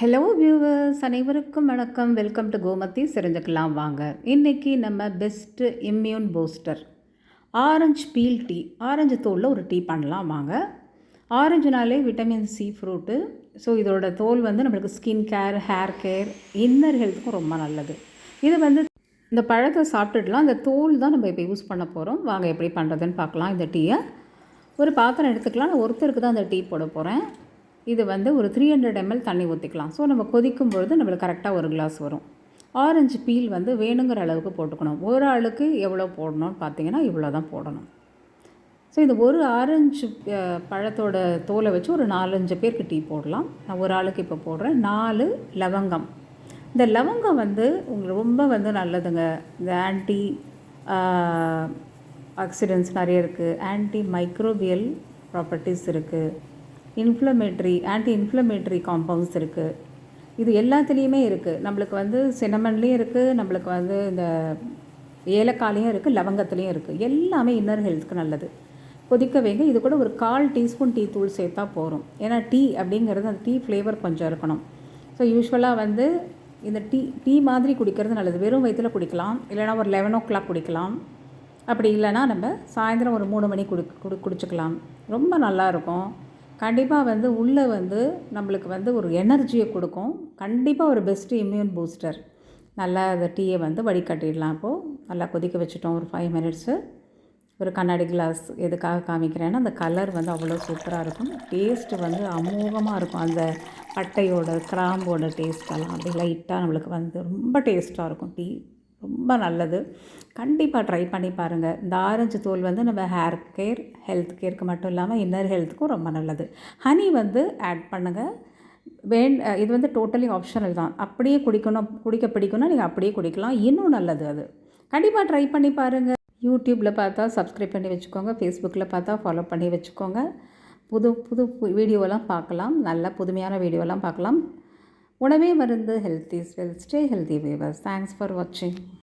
Hello viewers அனைவருக்கும் வணக்கம். Welcome to Gomathi தெரிஞ்சுக்கலாம் வாங்க. இன்றைக்கி நம்ம best immune booster orange peel tea orange தோலில் ஒரு டீ பண்ணலாம் வாங்க. ஆரஞ்சுனாலே விட்டமின் சி ஃப்ரூட்டு ஸோ இதோட தோல் வந்து நம்மளுக்கு skin care hair care inner ஹெல்த்துக்கும் ரொம்ப நல்லது. இது வந்து இந்த பழத்தை சாப்பிட்டுடலாம். இந்த தோல் தான் நம்ம இப்போ யூஸ் பண்ண போகிறோம் வாங்க எப்படி பண்ணுறதுன்னு பார்க்கலாம். இந்த டீயை ஒரு பாத்திரம் எடுத்துக்கலாம். நான் ஒருத்தருக்கு தான் அந்த டீ போட போகிறேன் இது வந்து ஒரு த்ரீ ஹண்ட்ரட் எம்எல் தண்ணி ஊற்றிக்கலாம் ஸோ நம்ம கொதிக்கும் பொழுது நம்மளுக்கு கரெக்டாக ஒரு கிளாஸ் வரும். ஆரஞ்சு பீல் வந்து வேணுங்கிற அளவுக்கு போட்டுக்கணும். ஒரு ஆளுக்கு எவ்வளோ போடணும்னு பார்த்தீங்கன்னா இவ்வளோ தான் போடணும். ஸோ இந்த ஒரு ஆரஞ்சு பழத்தோட தோலை வச்சு ஒரு நாலஞ்சு பேருக்கு டீ போடலாம். நான் ஒரு ஆளுக்கு இப்போ போடுறேன். நாலு லவங்கம். இந்த லவங்கம் வந்து உங்களுக்கு ரொம்ப வந்து நல்லதுங்க. இந்த ஆன்டி ஆக்சிடென்ட்ஸ் நிறைய இருக்குது ஆன்டி மைக்ரோபியல் ப்ராப்பர்ட்டிஸ் இருக்குது இன்ஃப்ளமேட்ரி ஆன்டி இன்ஃப்ளமேட்ரி காம்பவுண்ட்ஸ் இருக்குது இது எல்லாத்துலேயுமே இருக்குது நம்மளுக்கு வந்து சினமன்லேயும் இருக்குது நம்மளுக்கு வந்து இந்த ஏலக்காலையும் இருக்குது லவங்கத்துலேயும் இருக்குது எல்லாமே இன்னர் ஹெல்த்துக்கு நல்லது. கொதிக்க வைங்க. இது கூட ஒரு கால் டீஸ்பூன் டீ தூள் சேர்த்தா போகிறோம் ஏன்னா டீ அப்படிங்கிறது அந்த டீ ஃப்ளேவர் கொஞ்சம் இருக்கணும். ஸோ யூஸ்வலாக வந்து இந்த டீ டீ மாதிரி குடிக்கிறது நல்லது. வெறும் வயிற்றில் குடிக்கலாம். இல்லைனா ஒரு லெவன் ஓ கிளாக் குடிக்கலாம். அப்படி இல்லைனா நம்ம சாயந்தரம் ஒரு மூணு மணி குடி குடி குடிச்சிக்கலாம். ரொம்ப நல்லாயிருக்கும் கண்டிப்பாக வந்து உள்ளே வந்து நம்மளுக்கு வந்து ஒரு எனர்ஜியை கொடுக்கும். கண்டிப்பாக ஒரு பெஸ்ட்டு இம்யூன் பூஸ்டர் நல்லா அந்த டீயை வந்து வடிகட்டிடலாம் அப்போது நல்லா கொதிக்க வச்சுட்டோம் ஒரு ஃபைவ் மினிட்ஸு ஒரு கண்ணாடி கிளாஸ் எதுக்காக காமிக்கிறேன்னா அந்த கலர் வந்து அவ்வளோ சூப்பராக இருக்கும். டேஸ்ட்டு வந்து அமோகமாக இருக்கும். அந்த பட்டையோட கிராம்போட டேஸ்ட்டெல்லாம் அப்படி லைட்டாக நம்மளுக்கு வந்து ரொம்ப டேஸ்ட்டாக இருக்கும். டீ ரொம்ப நல்லது. கண்டிப்பாக ட்ரை பண்ணி பாருங்கள் இந்த ஆரஞ்சு தோல் வந்து நம்ம ஹேர் கேர் ஹெல்த் கேருக்கு மட்டும் இல்லாமல் இன்னர் ஹெல்த்துக்கும் ரொம்ப நல்லது. ஹனி வந்து ஆட் பண்ணுங்கள் வேண் இது வந்து டோட்டலி ஆப்ஷனல் தான். அப்படியே குடிக்கணும் குடிக்க பிடிக்கணும் நீங்கள் அப்படியே குடிக்கலாம். இன்னும் நல்லது அது. கண்டிப்பாக ட்ரை பண்ணி பாருங்கள் யூடியூப்பில் பார்த்தா சப்ஸ்கிரைப் பண்ணி வச்சுக்கோங்க. ஃபேஸ்புக்கில் பார்த்தா ஃபாலோ பண்ணி வச்சுக்கோங்க. புது புது வீடியோலாம் பார்க்கலாம். நல்ல புதுமையான வீடியோலாம் பார்க்கலாம். உணவே மருந்து health is wealth stay healthy viewers thanks for வாட்சிங்